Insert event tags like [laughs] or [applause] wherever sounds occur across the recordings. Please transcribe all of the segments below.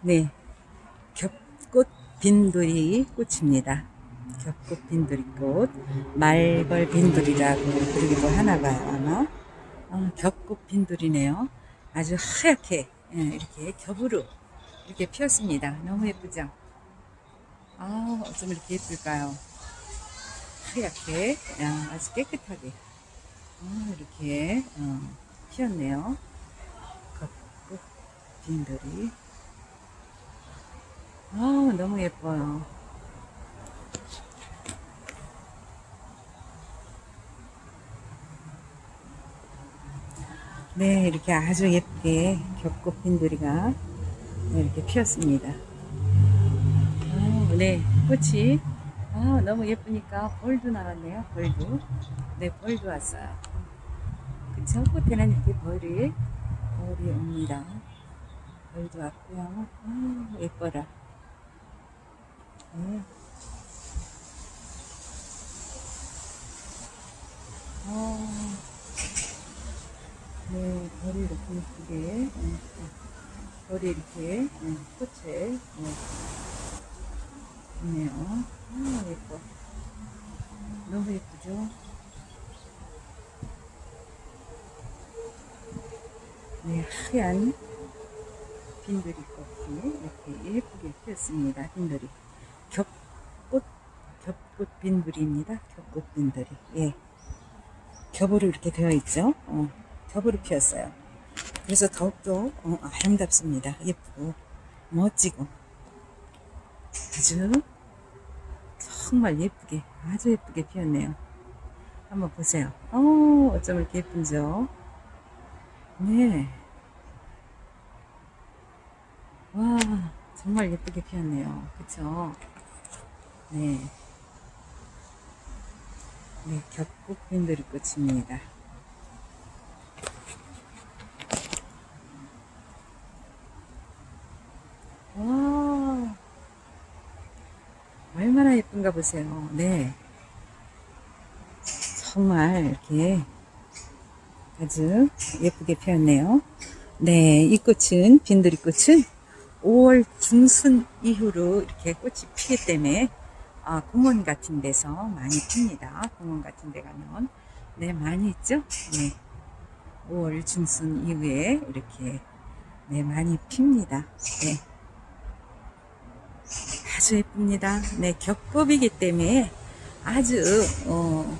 네. 겹꽃 빈돌이 꽃입니다. 겹꽃 빈돌이꽃. 말벌 빈돌이라고 부르기도 하나 봐요, 아마. 어, 겹꽃 빈돌이네요. 아주 하얗게, 예, 이렇게 겹으로 이렇게 피었습니다. 너무 예쁘죠? 아, 어쩜 이렇게 예쁠까요? 하얗게, 야, 아주 깨끗하게. 어, 이렇게, 어, 피었네요. 겹꽃 빈돌이. 아 너무 예뻐요. 네, 이렇게 아주 예쁘게 겹꽃 빈돌이가 네, 이렇게 피었습니다. 아, 네, 꽃이 아, 너무 예쁘니까 벌도 나왔네요. 벌도. 네, 벌도 왔어요. 그쵸? 꽃에는 이렇게 벌이, 벌이 옵니다. 벌도 왔고요. 아, 예뻐라. 네. 아, 네, 벌이 이렇게 예쁘게, 네, 네. 벌이 이렇게, 네, 꽃에, 네, 있네요. 아, 예뻐. 너무 예쁘죠? 네, 하얀 빈들이 꽃이 이렇게 예쁘게 피었습니다. 빈들이. 겹꽃, 겹꽃 빈들입니다. 겹꽃 빈들이. 예. 겹으로 이렇게 되어 있죠. 어, 겹으로 피었어요. 그래서 더욱더 어, 아름답습니다. 예쁘고, 멋지고. 아주, 정말 예쁘게, 아주 예쁘게 피었네요. 한번 보세요. 어, 어쩜 이렇게 예쁜죠? 네. 와, 정말 예쁘게 피었네요. 그쵸? 네. 네, 겹꽃 빈들이 꽃입니다. 와, 얼마나 예쁜가 보세요. 네. 정말 이렇게 아주 예쁘게 피었네요. 네, 이 꽃은, 빈들이 꽃은 5월 중순 이후로 이렇게 꽃이 피기 때문에 아, 공원 같은 데서 많이 핍니다. 공원 같은 데 가면. 네, 많이 있죠? 네. 5월 중순 이후에 이렇게, 네, 많이 핍니다. 네. 아주 예쁩니다. 네, 겹법이기 때문에 아주, 어,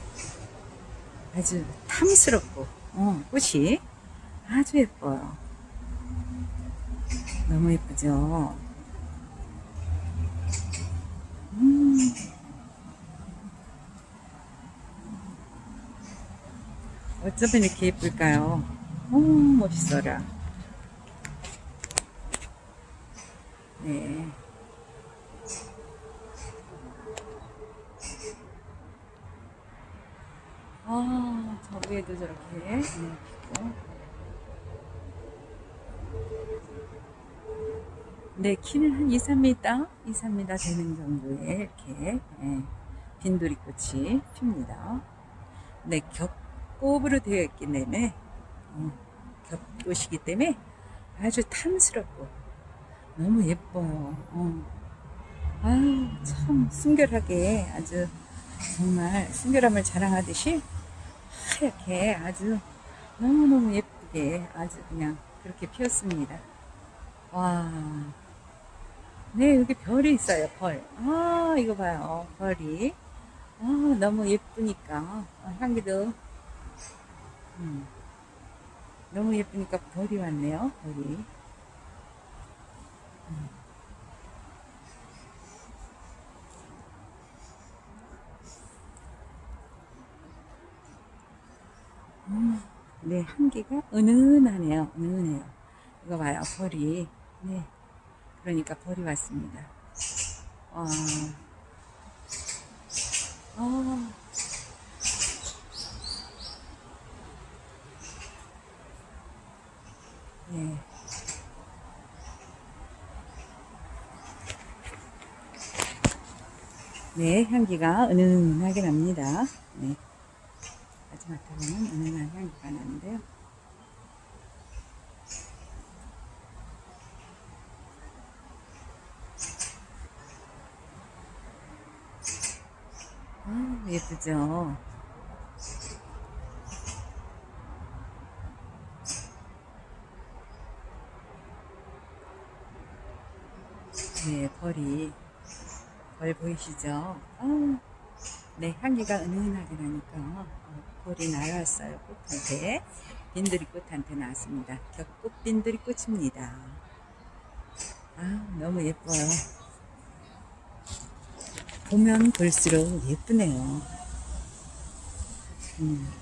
아주 탐스럽고, 어, 꽃이 아주 예뻐요. 너무 예쁘죠? 음. 어쩌면 이렇게 예쁠까요? 오, 멋있어라. 네. 아, 저 위에도 저렇게, 네. 네, 키는 한 2, 3m, 2, 3m 되는 정도의 이렇게 예, 빈돌이 꽃이 핍니다. 네, 겹 꽃으로 되어 있기 때문에 어, 겹꽃이기 때문에 아주 탐스럽고 너무 예뻐요. 어. 아유, 참 순결하게 아주 정말 순결함을 자랑하듯이 하얗게 아주 너무너무 예쁘게 아주 그냥 그렇게 피었습니다. 와. 네, 여기 별이 있어요, 벌. 아, 이거 봐요, 벌이. 아, 너무 예쁘니까. 아, 향기도. 음. 너무 예쁘니까 벌이 왔네요, 벌이. 음. 네, 향기가 은은하네요, 은은해요. 이거 봐요, 벌이. 네. 그러니까 벌이 왔습니다. 와. 아. 예. 네, 향기가 은은하게 납니다. 네. 마지막 타면 은은한 향기가 나는데요. 아, 예쁘죠? 벌 보이시죠? 아, 네, 향기가 은은하게 나니까 어, 벌이 날아왔어요. 꽃한테. 빈들이 꽃한테 나왔습니다. 격꽃 빈들이 꽃입니다. 아, 너무 예뻐요. 보면 볼수록 예쁘네요. 음.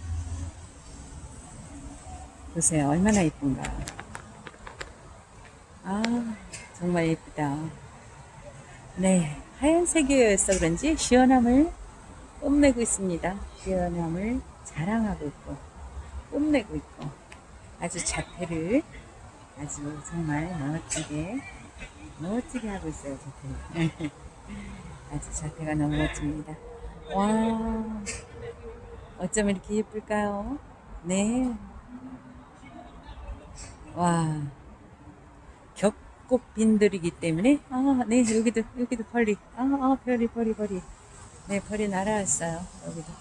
보세요. 얼마나 예쁜가. 아, 정말 예쁘다. 네. 하얀색이어서 그런지 시원함을 뽐내고 있습니다. 시원함을 자랑하고 있고, 뽐내고 있고, 아주 자태를 아주 정말 멋지게, 멋지게 하고 있어요, 자태. [laughs] 아주 자태가 너무 멋집니다. 와, 어쩜 이렇게 예쁠까요? 네. 와, 겹 꽃 빈들이기 때문에, 아, 네, 여기도, 여기도 벌이, 아, 아, 별이, 벌이, 벌이. 네, 벌이 날아왔어요, 여기도.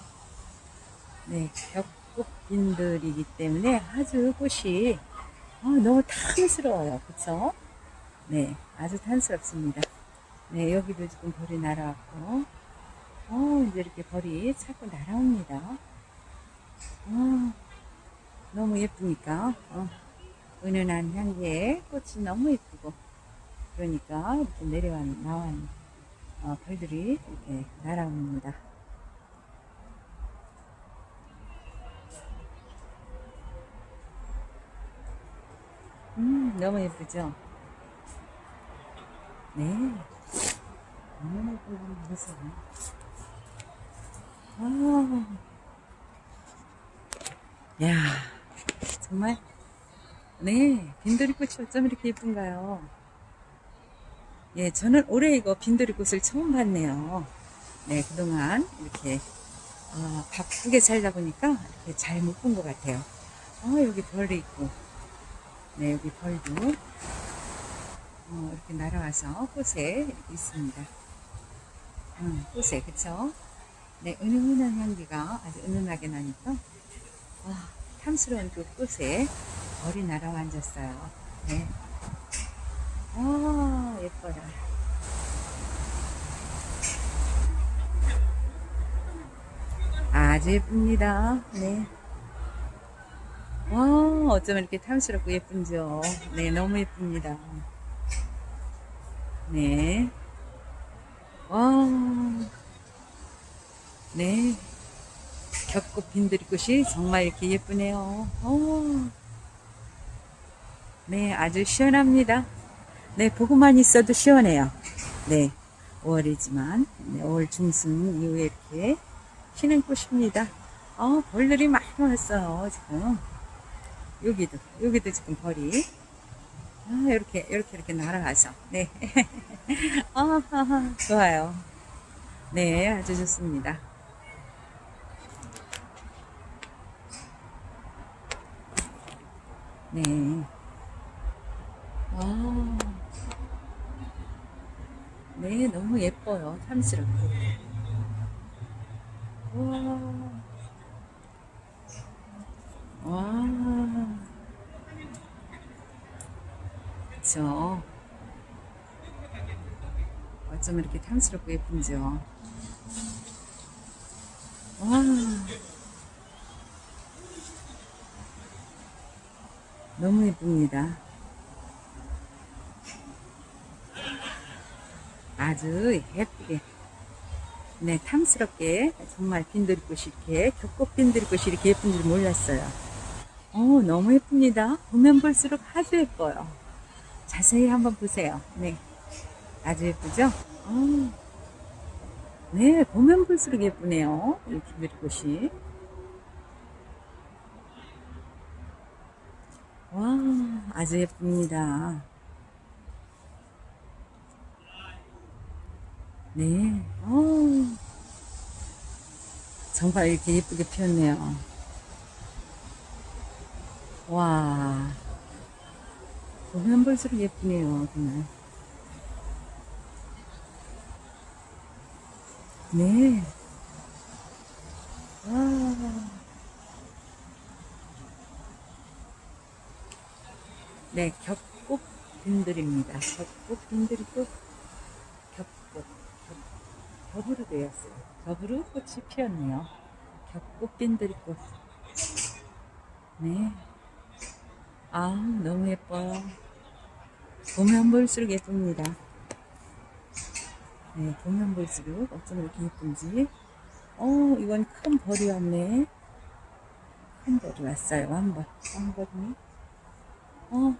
네, 겹꽃 빈들이기 때문에 아주 꽃이, 아, 너무 탐스러워요. 그쵸? 네, 아주 탐스럽습니다. 네, 여기도 지금 벌이 날아왔고, 어, 이제 이렇게 벌이 자꾸 날아옵니다. 어, 너무 예쁘니까, 어, 은은한 향기에 꽃이 너무 예쁘고, 그러니까 이렇게 내려와, 나온, 어, 벌들이 이렇게 날아옵니다. 음, 너무 예쁘죠? 네. 너무 예쁘고, 보세요. 아, 야, 정말, 네, 빈들이꽃이 어쩜 이렇게 예쁜가요? 예, 저는 올해 이거 빈들이꽃을 처음 봤네요. 네, 그동안 이렇게, 어, 바쁘게 살다 보니까 이렇게 잘 못 본 것 같아요. 어, 여기 벌도 있고, 네, 여기 벌도, 어, 이렇게 날아와서 꽃에 있습니다. 음, 꽃에, 그쵸? 네, 은은한 향기가 아주 은은하게 나니까, 와, 탐스러운 그 꽃에 벌이 날아와 앉았어요. 네. 아, 예뻐라. 아주 예쁩니다. 네. 와, 어쩜 이렇게 탐스럽고 예쁜지요. 네, 너무 예쁩니다. 네. 와, 네. 겹꽃 빈들꽃이 정말 이렇게 예쁘네요. 어. 네, 아주 시원합니다. 네, 보고만 있어도 시원해요. 네, 5월이지만, 네, 5월 중순 이후에 이렇게 피는 꽃입니다. 어, 벌들이 많이 왔어요, 지금. 여기도, 여기도 지금 벌이. 아, 이렇게, 이렇게, 이렇게 날아가서. 네. 아, [laughs] 아, 좋아요. 네, 아주 좋습니다. 네. 아, 네, 너무 예뻐요. 탐스럽고. 와, 와, 그쵸. 어쩜 이렇게 탐스럽고 예쁜지요. 와, 너무 예쁩니다. 아주 예쁘게, 네, 탐스럽게 정말 빈들꽃이 이렇게 겹꽃 빈들꽃이 이렇게 예쁜 줄 몰랐어요. 어, 너무 예쁩니다. 보면 볼수록 아주 예뻐요. 자세히 한번 보세요. 네, 아주 예쁘죠? 어, 네, 보면 볼수록 예쁘네요. 이 빈들꽃이. 와, 아주 예쁩니다. 네, 어, 정말 이렇게 예쁘게 피었네요. 와, 보면 볼수록 예쁘네요, 정말. 네, 와. 네, 겹꽃 빈들입니다. 겹꽃 빈들이꽃, 겹꽃, 겹, 겹으로 되었어요. 겹으로 꽃이 피었네요. 겹꽃빈들이꽃. 네. 아, 너무 예뻐요. 보면 볼수록 예쁩니다. 네, 보면 볼수록 어쩜 이렇게 예쁜지. 어, 이건 큰 벌이 왔네. 큰 벌이 왔어요. 왕벌. 왕벌이. 어,